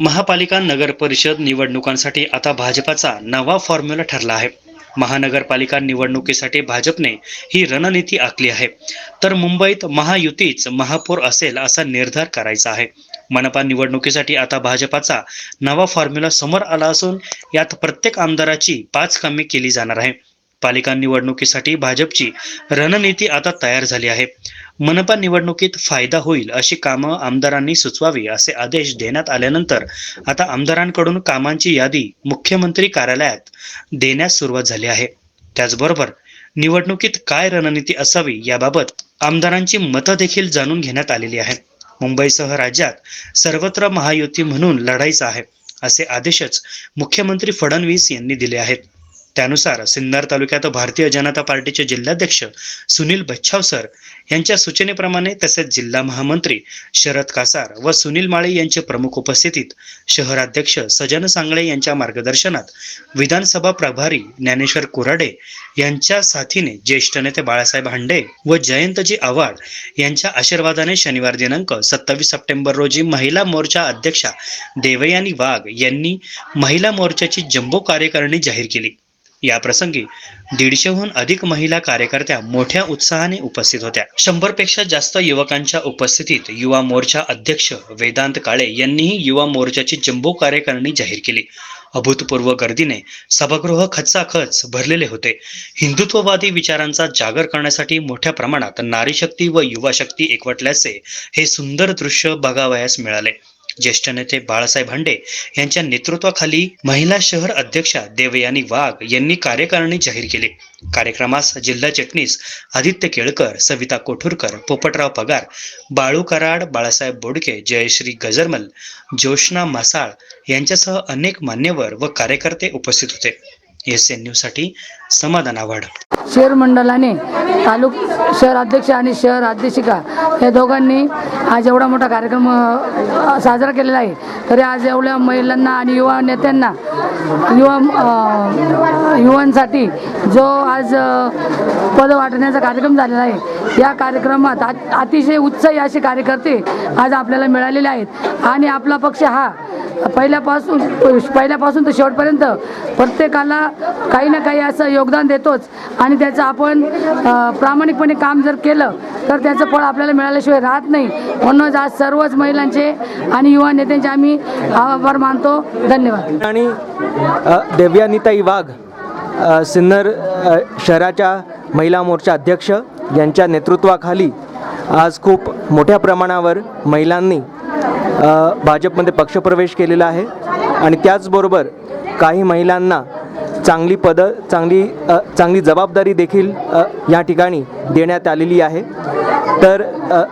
महापालिका नगर परिषद निवडणुकांसाठी आता भाजपाचा नवा फॉर्म्युला ठरला आहे. महानगरपालिका निवडणुकीसाठी भाजपने ही रणनीती आखली आहे. तर मुंबईत महायुतीच महापौर असेल असा निर्धार करायचा आहे. मनपा निवडणुकीसाठी आता भाजपाचा नवा फॉर्म्युला समोर आला असून यात प्रत्येक आमदाराची पाच कामे केली जाणार आहे. पालिका निवडणुकीसाठी भाजपची रणनीती आता तयार झाली आहे. मनपा निवडणुकीत फायदा होईल अशी कामं आमदारांनी सुचवावी असे आदेश देण्यात आल्यानंतर आता आमदारांकडून कामांची यादी मुख्यमंत्री कार्यालयात देण्यास सुरुवात झाली आहे. त्याचबरोबर निवडणुकीत काय रणनीती असावी याबाबत आमदारांची मतं देखील जाणून घेण्यात आलेली आहे मुंबईसह राज्यात सर्वत्र महायुती म्हणून लढायचं आहे असे आदेशच मुख्यमंत्री फडणवीस यांनी दिले आहेत. त्यानुसार सिन्नर तालुक्यात भारतीय जनता पार्टीचे जिल्हाध्यक्ष सुनील बच्छावसर यांच्या सूचनेप्रमाणे तसेच जिल्हा महामंत्री शरद कासार व सुनील माळे यांच्या प्रमुख उपस्थितीत शहराध्यक्ष सजन सांगळे यांच्या मार्गदर्शनात विधानसभा प्रभारी ज्ञानेश्वर कुराडे यांच्या साथीने ज्येष्ठ नेते बाळासाहेब हांडे व जयंतजी आव्हाड यांच्या आशीर्वादाने शनिवार दिनांक सत्तावीस सप्टेंबर रोजी महिला मोर्चा अध्यक्षा देवयानी वाघ यांनी महिला मोर्चाची जम्बो कार्यकारिणी जाहीर केली. या प्रसंगी दीडशेहून अधिक महिला कार्यकर्त्या मोठ्या उत्साहाने उपस्थित होत्या. शंभरपेक्षा जास्त युवकांच्या उपस्थितीत युवा मोर्चा अध्यक्ष वेदांत काळे यांनीही युवा मोर्चाची जम्बो कार्यकारिणी जाहीर केली. अभूतपूर्व गर्दीने सभागृह खचाखच भरलेले होते. हिंदुत्ववादी विचारांचा जागर करण्यासाठी मोठ्या प्रमाणात नारीशक्ती व युवा शक्ती एकवटल्याचे हे सुंदर दृश्य बघावयास मिळाले. ज्येष्ठ नेते बाळासाहेब हांडे यांच्या नेतृत्वाखाली महिला शहर अध्यक्षा देवयानी वाघ यांनी कार्यकारिणी जाहीर केली. कार्यक्रमास जिल्हा चटणीस आदित्य केळकर सविता कोठुरकर पोपटराव पगार बाळू कराड बाळासाहेब बोडके जयश्री गजरमल जोशना मासाळ यांच्यासह अनेक मान्यवर व कार्यकर्ते उपस्थित होते. एस एन न्यूजसाठी समाधान आव्हाड. शहर मंडळाने तालुक शहर अध्यक्ष आणि शहर अध्यक्षिका या दोघांनी आज एवढा मोठा कार्यक्रम साजरा केलेला आहे. तरी आज एवढ्या महिलांना आणि युवा नेत्यांना युवा युवांसाठी जो आज पद वाटण्याचा कार्यक्रम झालेला आहे या कार्यक्रमात अतिशय उत्साही असे कार्यकर्ते आज आपल्याला मिळालेले आहेत. आणि आपला पक्ष हा पहिल्यापासून पहिल्यापासून तर शेवटपर्यंत प्रत्येकाला काही ना काही असं योगदान देतोच. आणि त्याचं आपण प्रामाणिकपणे काम जर केलं तर त्याचं फळ आपल्याला मिळाल्याशिवाय राहत नाही. म्हणूनच आज सर्वच महिलांचे आणि युवा नेत्यांचे आम्ही आभार मानतो. धन्यवाद. आणि देव्यानिताई वाघ सिन्नर शहराच्या महिला मोर्चा अध्यक्ष यांच्या नेतृत्वाखाली आज खूप मोठ्या प्रमाणावर महिलांनी भाजपमध्ये पक्षप्रवेश केलेला आहे. आणि त्याचबरोबर काही महिलांना चांगली पदं चांगली चांगली जबाबदारी देखील या ठिकाणी देण्यात आलेली आहे. तर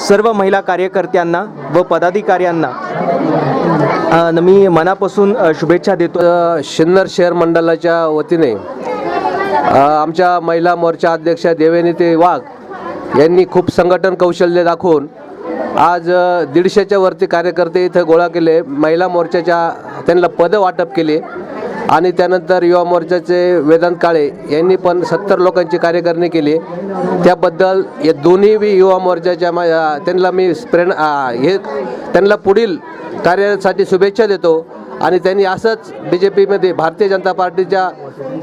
सर्व महिला कार्यकर्त्यांना व पदाधिकाऱ्यांना मी मनापासून शुभेच्छा देतो. शिन्नर शहर मंडळाच्या वतीने आमच्या महिला मोर्चा अध्यक्षा देवेनिते वाघ यांनी खूप संघटन कौशल्य दाखवून आज दीडशेच्या वरती कार्यकर्ते इथं गोळा केले. महिला मोर्चाच्या त्यांना पदं वाटप केले. आणि त्यानंतर युवा मोर्चाचे वेदांत काळे यांनी पण सत्तर लोकांची कार्यकारणी केली. त्याबद्दल या दोन्ही बी युवा मोर्चाच्या मा- त्यांना मी प्रेरणा हे त्यांना पुढील कार्यासाठी शुभेच्छा देतो. आणि त्यांनी असंच बी जे पीमध्ये भारतीय जनता पार्टीच्या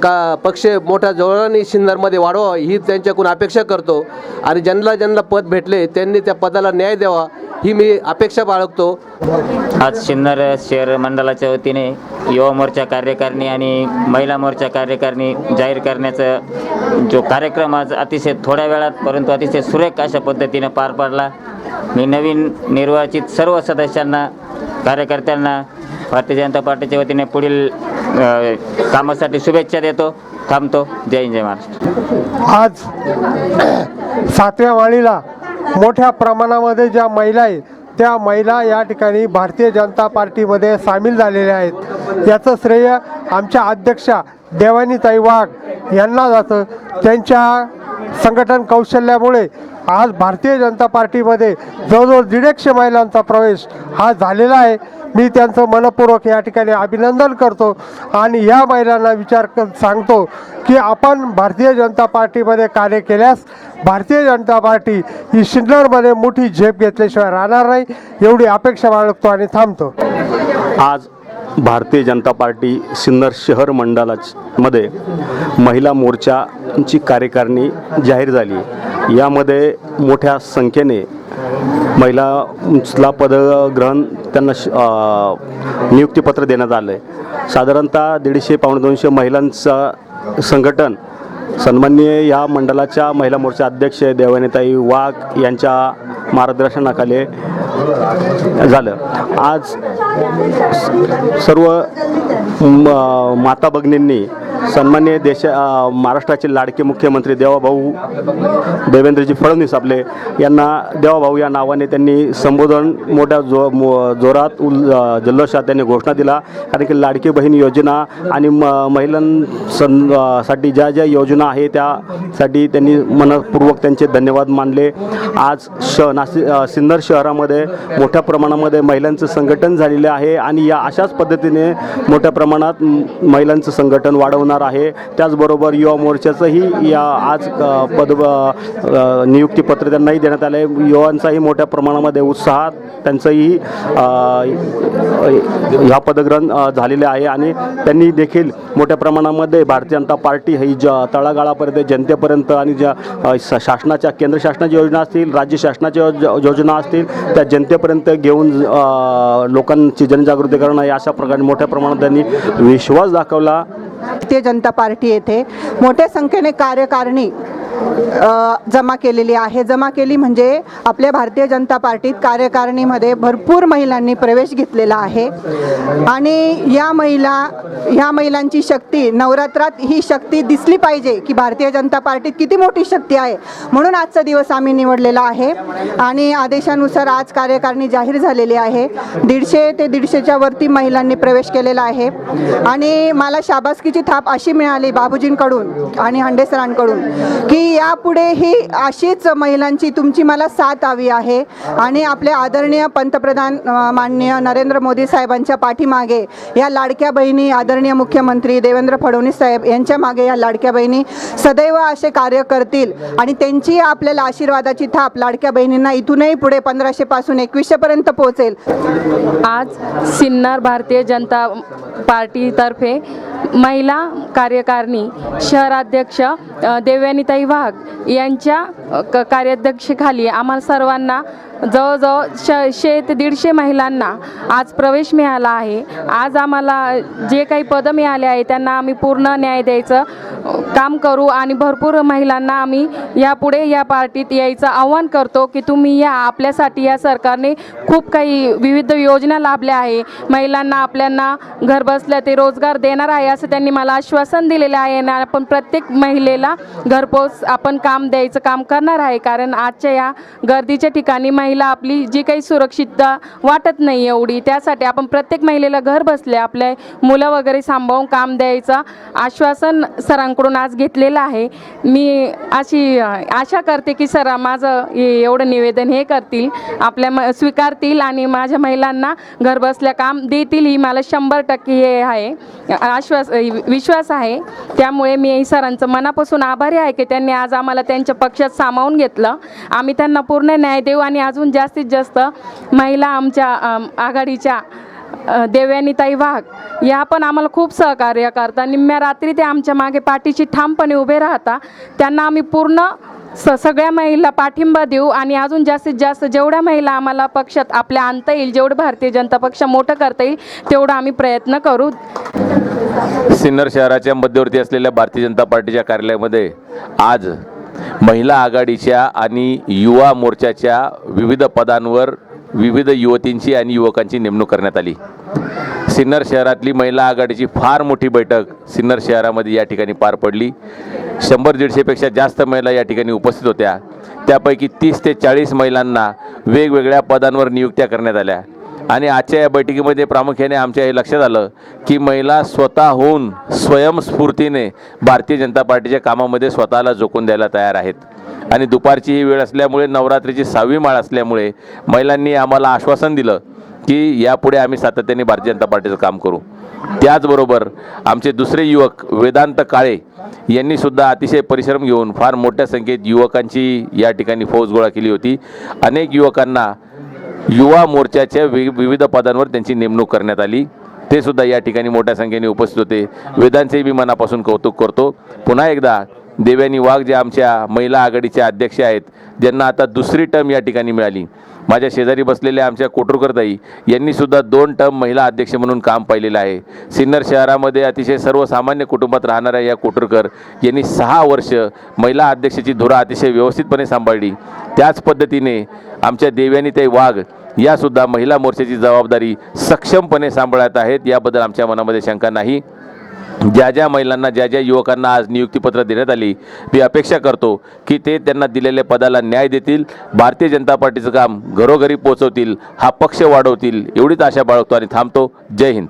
का पक्ष मोठ्या जोराने सिन्नरमध्ये वाढवा ही त्यांच्याकडून अपेक्षा करतो. आणि ज्यांना ज्यांना पद भेटले त्यांनी त्या पदाला न्याय द्यावा. ही मी अपेक्षा बाळगतो. आज सिन्नर शहर मंडळाच्या वतीने युवा मोर्चा कार्यकारिणी आणि महिला मोर्चा कार्यकारिणी जाहीर करण्याचा जो कार्यक्रम आज अतिशय थोड्या वेळात परंतु अतिशय सुरेख अशा पद्धतीने पार पाडला. मी नवीन निर्वाचित सर्व सदस्यांना कार्यकर्त्यांना भारतीय जनता पार्टीच्या वतीने पुढील कामासाठी शुभेच्छा देतो थांबतो. जय हिंद जय महाराष्ट्र. आज सातव्या वाळीला मोठ्या प्रमाणामध्ये ज्या महिला आहेत त्या महिला या ठिकाणी भारतीय जनता पार्टीमध्ये सामील झालेल्या आहेत. याचं श्रेय आमच्या अध्यक्षा देवानीताई वाघ यांना जातं. त्यांच्या संघटन कौशल्यामुळे आज भारतीय जनता पार्टीमध्ये जवळजवळ दीडशे महिलांचा प्रवेश हा झालेला आहे. मी त्यांचं मनपूर्वक या ठिकाणी अभिनंदन करतो आणि या महिलांना विचार सांगतो की आपण भारतीय जनता पार्टीमध्ये कार्य केल्यास भारतीय जनता पार्टी ही सिन्नरमध्ये मोठी झेप घेतल्याशिवाय राहणार नाही एवढी अपेक्षा बाळगतो आणि थांबतो. आज भारतीय जनता पार्टी सिन्नर शहर मंडळामध्ये महिला मोर्चाची कार्यकारिणी जाहीर झाली. यामध्ये मोठ्या संख्येने महिलाला पदग्रहण त्यांना श- नियुक्तीपत्र देण्यात आलं आहे साधारणतः दीडशे पावणे दोनशे महिलांचं संघटन सन्माननीय या मंडळाच्या महिला मोर्चा अध्यक्ष देवानेताई वाघ यांच्या मार्गदर्शनाखाली झालं. आज सर्व म- माता भगिनींनी सन्मान्य देशा महाराष्ट्राचे लाडके मुख्यमंत्री देवाभाऊ देवेंद्रजी फडणवीस आपले यांना देवाभाऊ या नावाने त्यांनी संबोधन मोठ्या जो मो- जोरात उल जल्लोषात त्यांनी घोषणा दिला. कारण की लाडकी बहीण योजना आणि म महिलांसाठी साठी ज्या ज्या योजना आहे त्यासाठी त्यांनी मनपूर्वक त्यांचे धन्यवाद मानले. आज श नाशिक सिन्नर शहरामध्ये मोठ्या प्रमाणामध्ये महिलांचं संघटन झालेलं आहे आणि या अशाच पद्धतीने मोठ्या प्रमाणात महिलांचं संघटन होणार आहे. त्याचबरोबर युवा मोर्चाचंही या आज पद नियुक्तीपत्र त्यांनाही देण्यात आलं आहे युवांचाही मोठ्या प्रमाणामध्ये उत्साहात त्यांचंही ह्या पदग्रहण झालेले आहे. आणि त्यांनी देखील मोठ्या प्रमाणामध्ये भारतीय जनता पार्टी ही ज तळागाळापर्यंत जनतेपर्यंत आणि ज्या शासनाच्या केंद्र शासनाच्या योजना असतील राज्य शासनाच्या योजना असतील त्या जनतेपर्यंत घेऊन लोकांची जनजागृती करणं या अशा प्रकारे मोठ्या प्रमाणात त्यांनी विश्वास दाखवला. भारतीय जनता पार्टी येथे मोठ्या संख्येने कार्यकारिणी जमा केलेली आहे. जमा केली म्हणजे आपल्या भारतीय जनता पार्टीत कार्यकारिणीमध्ये भरपूर महिलांनी प्रवेश घेतलेला आहे. आणि या महिला ह्या महिलांची शक्ती नवरात्रात ही शक्ती दिसली पाहिजे की भारतीय जनता पार्टीत किती मोठी शक्ती आहे म्हणून आजचा दिवस आम्ही निवडलेला आहे. आणि आदेशानुसार आज कार्यकारिणी जाहीर झालेली आहे. दीडशे ते दीडशेच्या वरती महिलांनी प्रवेश केलेला आहे. आणि मला शाबासकीची थाप अशी मिळाली बाबूजींकडून आणि हंडेसरांकडून की की यापुढेही अशीच महिलांची तुमची मला साथ हवी आहे. आणि आपले आदरणीय पंतप्रधान माननीय नरेंद्र मोदी साहेबांच्या पाठीमागे या लाडक्या बहिणी आदरणीय मुख्यमंत्री देवेंद्र फडणवीस साहेब यांच्या मागे या लाडक्या बहिणी सदैव असे कार्य करतील. आणि त्यांची आपल्याला आशीर्वादाची थाप लाडक्या बहिणींना इथूनही पुढे पंधराशे पासून एकवीसशेपर्यंत पोहोचेल. आज सिन्नर भारतीय जनता पार्टीतर्फे महिला कार्यकारिणी शहराध्यक्ष देवयानीताई वाघ यांच्या क कार्याध्यक्षेखाली आम्हाला सर्वांना जवळजवळ श शे ते दीडशे महिलांना आज प्रवेश मिळाला आहे. आज आम्हाला जे काही पदं मिळाले आहे त्यांना आम्ही पूर्ण न्याय द्यायचं काम करू आणि भरपूर महिलांना आम्ही यापुढे या पार्टीत यायचं आव्हान करतो की तुम्ही या आपल्यासाठी या सरकारने खूप काही विविध योजना लाभल्या आहे. महिलांना आपल्यांना घरबसल्या ते रोजगार देणार आहे असं त्यांनी मला आश्वासन दिलेलं आहे आणि आपण प्रत्येक महिलेला घरपोच आपण काम द्यायचं काम करणार आहे. कारण आजच्या या गर्दीच्या ठिकाणी महिला आपली जी काही सुरक्षितता वाटत नाही एवढी त्यासाठी आपण प्रत्येक महिलेला घर बसल्या आपल्या मुलं वगैरे सांभाळून काम द्यायचं आश्वासन सरांकडून आज घेतलेला आहे. मी अशी आशा करते की सर माझं एवढं निवेदन हे करतील आपल्या म स्वीकारतील आणि माझ्या महिलांना घरबसल्या काम देतील ही मला शंभर टक्के हे आहे आश्वास विश्वास आहे. त्यामुळे मी सरांचं मनापासून आभारी आहे की त्यांनी आज आम्हाला त्यांच्या पक्षात सामावून घेतलं. आम्ही त्यांना पूर्ण न्याय देऊ आणि अजून जास्तीत जास्त महिला आमच्या आघाडीच्या देवयानीताई वाघ या पण आम्हाला खूप सहकार्य करतात निम्म्या रात्री ते आमच्या मागे पाठीशी ठामपणे उभे राहता. त्यांना आम्ही पूर्ण स सगळ्या महिला पाठिंबा देऊ आणि अजून जास्तीत जास्त जेवढ्या महिला आम्हाला पक्षात आपल्या आणता येईल जेवढं भारतीय जनता पक्ष मोठं करता येईल तेवढं आम्ही प्रयत्न करू. सिन्नर शहराच्या मध्यवर्ती असलेल्या भारतीय जनता पार्टीच्या कार्यालयामध्ये आज महिला आघाडीच्या आणि युवा मोर्चाच्या विविध पदांवर विविध युवतींची आणि युवकांची नेमणूक करण्यात आली. सिन्नर शहरातली महिला आघाडीची फार मोठी बैठक सिन्नर शहरामध्ये या ठिकाणी पार पडली. शंभर दीडशेपेक्षा जास्त महिला या ठिकाणी उपस्थित होत्या. त्यापैकी तीस ते चाळीस महिलांना वेगवेगळ्या पदांवर नियुक्त्या करण्यात आल्या. आणि आजच्या या बैठकीमध्ये प्रामुख्याने आमच्या हे लक्षात आलं की महिला स्वतःहून स्वयंस्फूर्तीने भारतीय जनता पार्टीच्या कामामध्ये स्वतःला झोकून द्यायला तयार आहेत. आणि दुपारची ही वेळ असल्यामुळे नवरात्रीची सहावी माळ असल्यामुळे महिलांनी आम्हाला आश्वासन दिलं की यापुढे आम्ही सातत्याने भारतीय जनता पार्टीचं काम करू. त्याचबरोबर आमचे दुसरे युवक वेदांत काळे यांनी सुद्धा अतिशय परिश्रम घेऊन फार मोठ्या संख्येत युवकांची या ठिकाणी फौज गोळा केली होती. अनेक युवकांना युवा मोर्चाच्या वि विविध पदांवर त्यांची नेमणूक करण्यात आली. ते सुद्धा या ठिकाणी मोठ्या संख्येने उपस्थित होते. वेदांचेही मी मनापासून कौतुक करतो. पुन्हा एकदा देव्यानी वाघ ज्या आमच्या महिला आघाडीच्या अध्यक्ष आहेत ज्यांना आता दुसरी टर्म या ठिकाणी मिळाली. माझ्या शेजारी बसलेल्या आमच्या कोटरकरताई यांनी सुद्धा दोन टर्म महिला अध्यक्ष म्हणून काम पाहिलेलं आहे. सिन्नर शहरामध्ये अतिशय सर्वसामान्य कुटुंबात राहणाऱ्या या कोटरकर यांनी सहा वर्ष महिला अध्यक्षाची धुरा अतिशय व्यवस्थितपणे सांभाळली. त्याच पद्धतीने आमच्या देव्यानीताई वाघ यासुद्धा महिला मोर्चाची जबाबदारी सक्षमपणे सांभाळत आहेत याबद्दल आमच्या मनामध्ये शंका नाही. ज्या ज्या महिलांना ज्या ज्या युवकांना आज नियुक्तीपत्र देण्यात आली मी अपेक्षा करतो की ते त्यांना दिलेल्या पदाला न्याय देतील भारतीय जनता पार्टीचं काम घरोघरी पोहोचवतील हा पक्ष वाढवतील एवढीच आशा बाळगतो आणि थांबतो. जय हिंद.